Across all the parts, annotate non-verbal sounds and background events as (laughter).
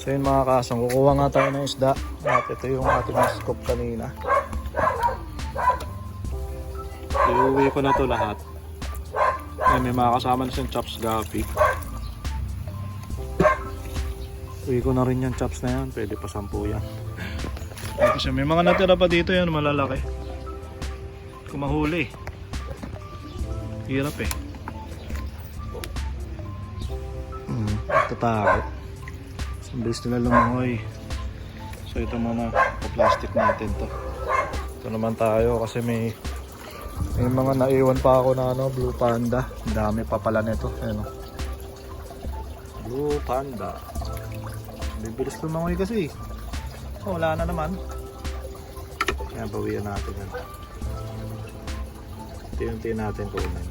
So yun mga kasong, kukuha nga tayo ng isda. At ito yung ating scoop kanina. Iuwi ko na to lahat. Ay, may mga kasama na siyang chops gapi. Uwi ko na rin yung chops na yan. Pwede pa sampu yan. Ito siya. May mga natira pa dito yan. Malalaki. Kung mahuli. Hirap eh. Hmm, tatakot. Bilis nila lumangoy. So ito muna. Pa-plastic natin to. Ito naman tayo kasi may may mga naiwan pa ako na ano, blue panda. Ang dami pa pala nito. Ayan o. Blue panda. Bibilis lumangoy kasi. Oh, wala na naman. Kaya bawian natin yan. Unti-unti natin kunin.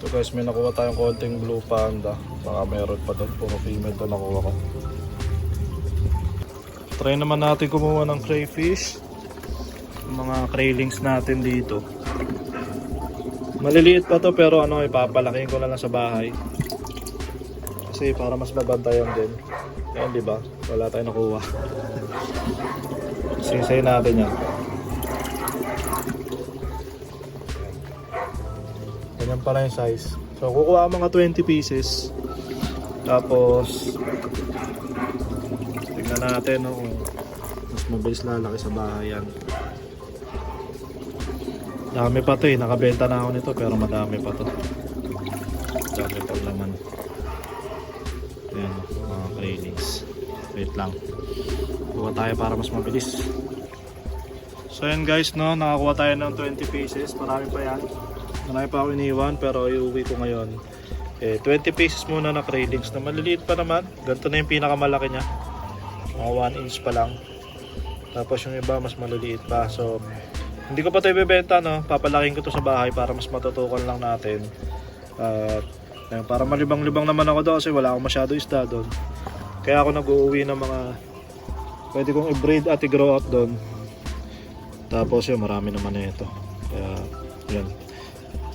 So guys, may nakuha tayong konting blue panda. Baka meron pa doon. Puro female to nakuha ko. Try naman natin kumuha ng crayfish. Mga craylings natin dito. Maliliit pa to pero ano, ipapalakihin ko na lang sa bahay. Kasi para mas mabantayan din. Yan, di ba? Wala tayong nakuha. (laughs) Sinsay natin yan. Ganyan pala yung size. So, kukuha mga 20 pieces. Tapos, tignan natin no, kung mas mabilis lalaki sa bahay yan. Dami pa to eh. Nakabenta na ako nito pero madami pa to. Dami pa naman. Ayan, mga trailings. Wait lang. Kuha tayo para mas mabilis. So yan guys, no, nakakuha tayo ng 20 pieces. Marami pa yan. Marami pa ako iniwan pero iuwi ko ngayon. Eh, 20 pieces muna na trailings na maliliit pa naman. Ganito na yung pinakamalaki niya. Mga 1 inch pa lang. Tapos yung iba mas maliliit pa. So, hindi ko pa ito ibebenta, no? Papalaking ko to sa bahay para mas matutukan lang natin. At ayun, para malibang-libang naman ako doon kasi wala akong masyado isda doon. Kaya ako nag-uuwi ng mga pwede kong i-breed at i-grow out doon. Tapos yun, marami naman na ito. Kaya, yun.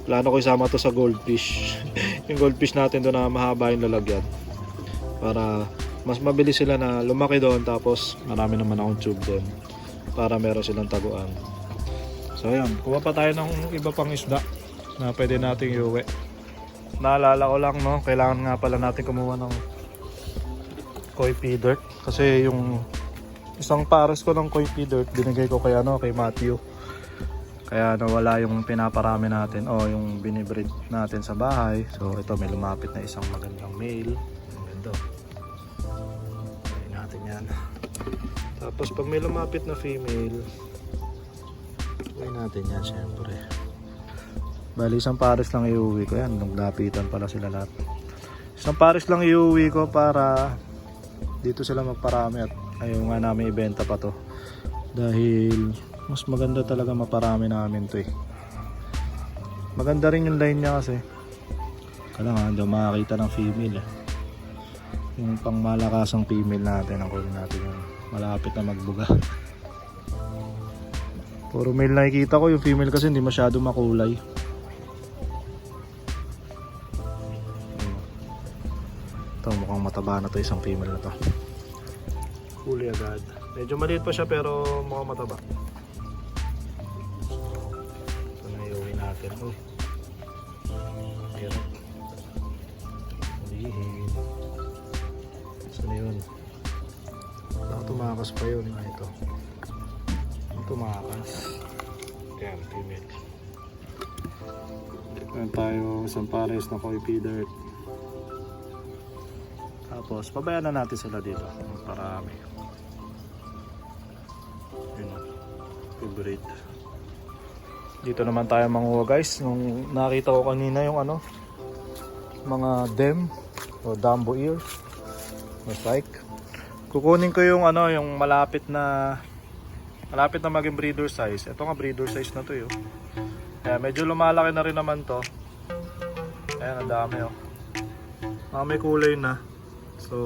Plano ko isama to sa goldfish. (laughs) yung goldfish natin doon na mahaba yung lalagyan. Para mas mabilis sila na lumaki doon tapos marami naman akong tube doon para meron silang taguan. So ayun, kuha pa tayo ng iba pang isda na pwede nating iuwi. Naalala ko lang no, kailangan nga pala natin kumuha ng koi pea dirt kasi yung isang pares ko ng koi pea dirt binigay ko kay ano kay Matthew. Kaya nawala yung pinaparami natin o yung binibreed natin sa bahay. So ito may lumapit na isang magandang male. Ang ganda. Natin yan. Tapos pag may lumapit na female, Try natin yan syempre. Bali isang pares lang iuwi ko yan. Naglapitan pala sila lahat. Isang pares lang iuwi ko para dito sila magparami at ayaw nga namin ibenta pa to. Dahil mas maganda talaga maparami namin to eh. Maganda rin yung line niya kasi. Kailangan daw makakita ng female eh. Yung pang malakasang female natin ang kunin natin yung malapit na magbuga. Puro male nakikita ko, yung female kasi hindi masyado makulay. Ito mukhang mataba na to isang female na to. Huli agad. Medyo maliit pa siya pero mukhang mataba. Uy. Ayan. Hulihin. Saan yun? Baka tumakas pa yun. Ah, ito tumakas. Yan, female. Meron tayo isang pares na koi dirt. Tapos, pabayaan na natin sila dito. Parami. Yun. Favorite. Dito naman tayo manguha guys. Nung nakita ko kanina yung ano, mga dem o Dumbo ear. Mosaic. Kukunin ko yung ano, yung malapit na malapit na maging breeder size. Ito nga breeder size na to yun. Kaya medyo lumalaki na rin naman to. Ayan, ang dami oh. Mga may kulay na. So,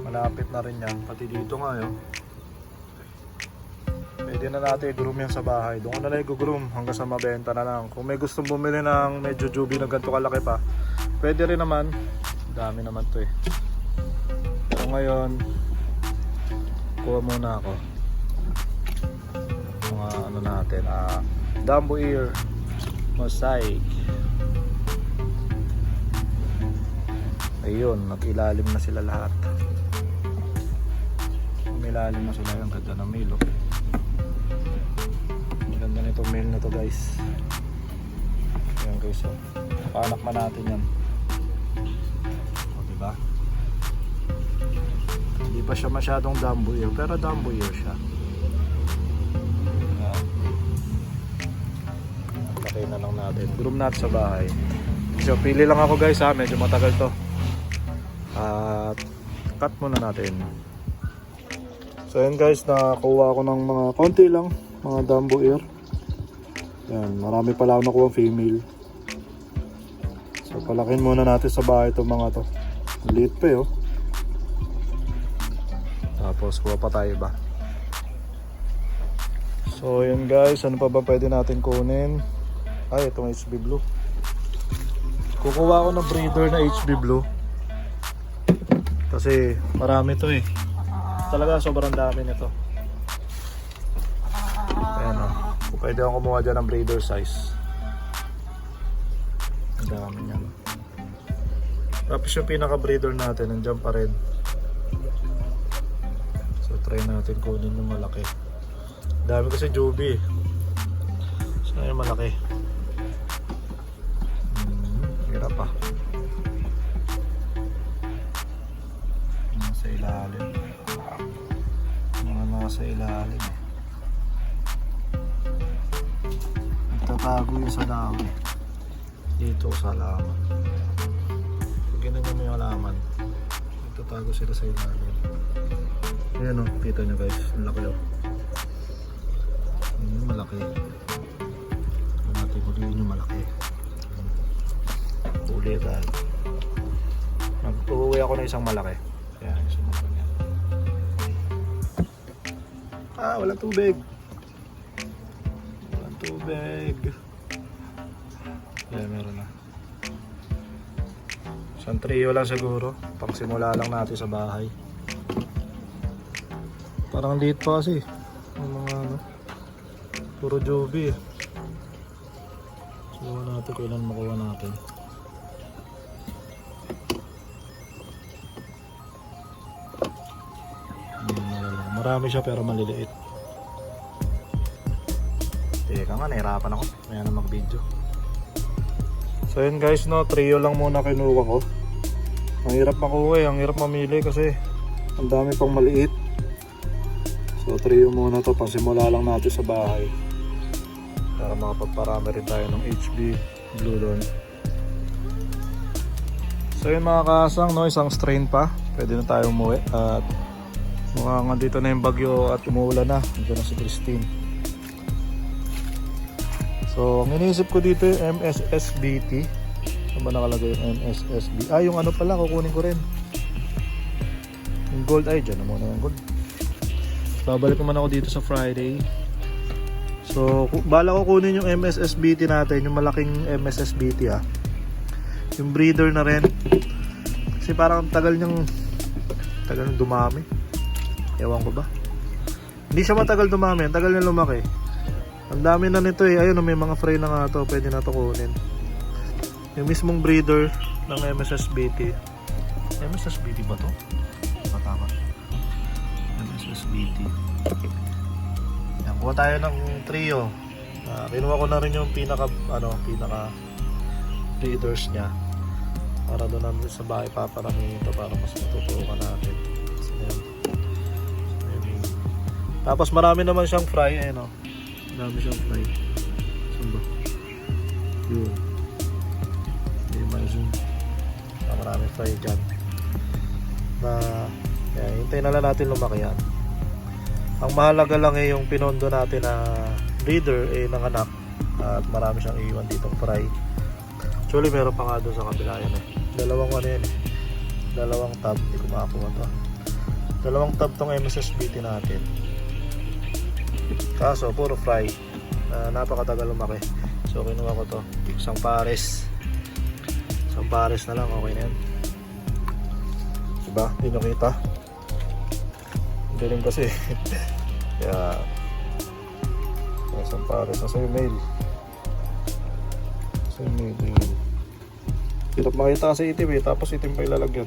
malapit na rin yan. Pati dito nga yun. Pwede na natin i-groom yan sa bahay. Doon na lang i-groom hanggang sa mabenta na lang. Kung may gustong bumili ng medyo juby na ganito kalaki pa, pwede rin naman. Dami naman to eh. Pero ngayon, kuha muna ako. Mga ano natin, ah, Dumbo Ear Mosaic. Ayun, nag-ilalim na sila lahat. Umilalim na sila yung ganda ng mail. Nitong mail na to guys. Ayan guys, oh. Paanak man natin yan. O, diba? Hindi pa siya masyadong Dumbo Ear, pero Dumbo Ear siya. Ayan. Patay na lang natin. Groom natin sa bahay. So, pili lang ako guys ha. Medyo matagal to. At cut muna natin. So yun guys, nakakuha ako ng mga konti lang, mga Dumbo. Yan, marami pala ako nakuha female. So palakin muna natin sa bahay itong mga to. Liit pa eh, oh. Tapos kuha pa tayo ba? So yun guys, ano pa ba pwede natin kunin? Ay, itong HB Blue. Kukuha ako ng breeder na HB Blue. Kasi marami to eh. Talaga sobrang dami nito. Pwede akong kumuha dyan ng breeder size. Ang dami niyan. Tapos yung pinaka breeder natin, nandiyan pa rin. So try natin kunin yung malaki. Dami kasi Joby eh. Saan yung malaki? Hmm, hirap pa. Nasa ilalim. Mga nasa ilalim eh. Nagtatago yun sa eh. Dito sa halaman. Pag ginanyan mo yung halaman, nagtatago sila sa ilalim. Ayan o, kita nyo guys. Ang laki o. Hmm, malaki. Ito natin huliin yung malaki. Huli tayo. Nag-uwi ako ng isang malaki. Ayan, isang malaki. Ah, walang tubig. Tubig. Ayan, meron na. Isang trio lang siguro. Pang simula lang natin sa bahay. Parang liit pa kasi. Yung mga ano. Puro joby eh. Subukan natin kung ilan makuha natin. Marami siya pero maliliit. Nga, nahirapan ako. Kaya na mag-video. So yun guys, no, trio lang muna kinuha ko. Ang hirap makuha eh, ang hirap mamili kasi ang dami pang maliit. So trio muna to, pasimula lang natin sa bahay. Para makapagparami rin tayo ng HB Blue doon. So yun mga kasang, no, isang strain pa. Pwede na tayo umuwi. At mukhang dito na yung bagyo at umuulan na. Diyan na si Christine. So, ang iniisip ko dito yung MSSBT. Saan ba nakalagay yung MSSB? Ah, yung ano pala, kukunin ko rin. Yung gold, ay, dyan na muna yung gold. Babalik naman ako dito sa Friday. So, bala ko kunin yung MSSBT natin, yung malaking MSSBT ah. Yung breeder na rin. Kasi parang ang tagal niyang tagal niyang dumami. Ewan ko ba. Hindi siya matagal dumami, tagal niya lumaki. Ang dami na nito eh. Ayun, may mga fry na nga to. Pwede na to kunin. Yung mismong breeder ng MSSBT. MSSBT ba to? Ba tama? MSSBT. Yan, kuha tayo ng trio. Ah, kinuha ko na rin yung pinaka, ano, pinaka breeders niya. Para doon namin sa bahay paparamihin ito para mas matutukan natin. So, yan. Tapos marami naman siyang fry, eh, no? Marami siyang fry. Saan ba? Yun. Hindi man zoom. Ah, marami fry dyan. Na, kaya hintayin na lang natin lumaki yan. Ang mahalaga lang eh yung pinondo natin na breeder eh nanganak at marami siyang iwan ditong fry. Actually meron pa nga doon sa kabila yan eh. Dalawang ano yan eh. Dalawang tab. Hindi ko makakuha to. Dalawang tab tong MSSBT natin. Kaso, puro fry. Na napakatagal lumaki. So, kinuha ko to. Isang pares. Isang pares na lang. Okay na yan. ba? Hindi nyo kita. Ang Galing kasi. (laughs) Kaya, isang pares na sa'yo, mail. Sa'yo, mail. Hirap makita kasi itim eh, tapos itim pa ilalagyan.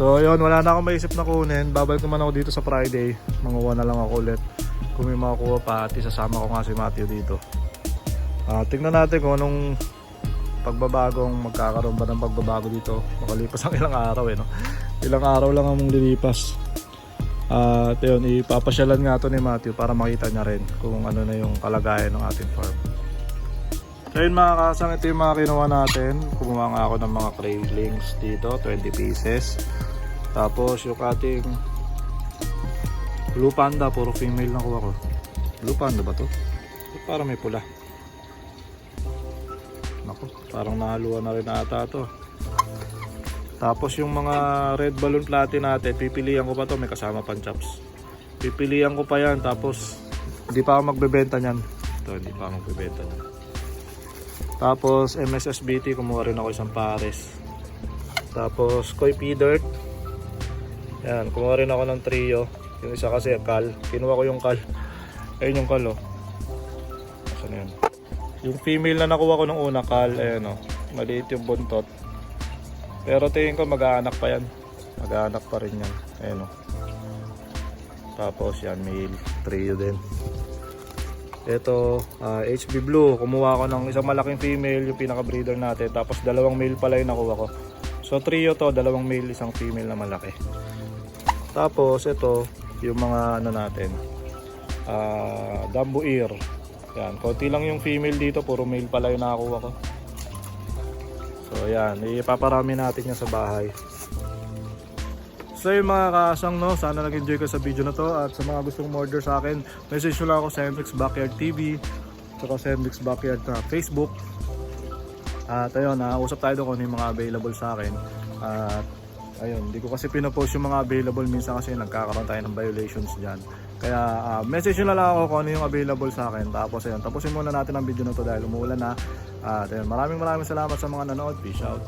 So yun, wala na akong maisip na kunin. Babalik naman ako dito sa Friday. Manguha na lang ako ulit. Kung may makuha pa at isasama ko nga si Matthew dito. Ah, tingnan natin kung anong pagbabagong magkakaroon ba ng pagbabago dito. Makalipas ang (laughs) ilang araw eh. No? Ilang araw lang ang mong lilipas. At yun, ipapasyalan nga to ni Matthew para makita niya rin kung ano na yung kalagayan ng ating farm. So yun mga kasang, ito yung mga kinuha natin. Kumuha nga ako ng mga craylings dito, 20 pieces. Tapos yung ating blue panda, puro female na kuha ko. Blue panda ba to? Ba't Parang may pula. Naku, parang nahaluan na rin ata to. Tapos yung mga red balloon platin natin, pipilian ko pa to, may kasama pang chops. Pipilian ko pa yan, tapos hindi pa ako magbebenta niyan. Ito, hindi pa ako magbebenta niyan. Tapos MSSBT, kumuha rin ako isang pares. Tapos Koi P Dirt. Yan, kumuha rin ako ng trio. Yung isa kasi kal. Kinuha ko yung kal. Ayun yung kal oh. Asan yun? Yung female na nakuha ko nung una kal, ayun oh. Maliit yung buntot. Pero tingin ko mag-aanak pa yan. Mag-aanak pa rin yan. Ayun oh. Tapos yan, male trio din. Ito, ah, HB Blue. Kumuha ko ng isang malaking female, yung pinaka-breeder natin. Tapos dalawang male pala yung nakuha ko. So trio to, dalawang male, isang female na malaki. Tapos ito, yung mga ano natin. Ah, Dumbo Ear. Yan, konti lang yung female dito, puro male pala yung nakakuha ko. So yan, ipaparami natin yan sa bahay. So yung mga kasang no, sana nag-enjoy ka sa video na to at sa mga gustong order sa akin, message nyo lang ako sa Hendrix Backyard TV saka sa Hendrix Backyard na Facebook. At ayun, usap tayo doon kung ano yung mga available sa akin. At ayun, hindi ko kasi pinopost yung mga available minsan kasi nagkakaroon tayo ng violations dyan. Kaya ah, message nyo na lang ako kung ano yung available sa akin. Tapos ayun, tapusin muna natin ang video na to dahil umuulan na. At ayun, maraming maraming salamat sa mga nanood. Peace out.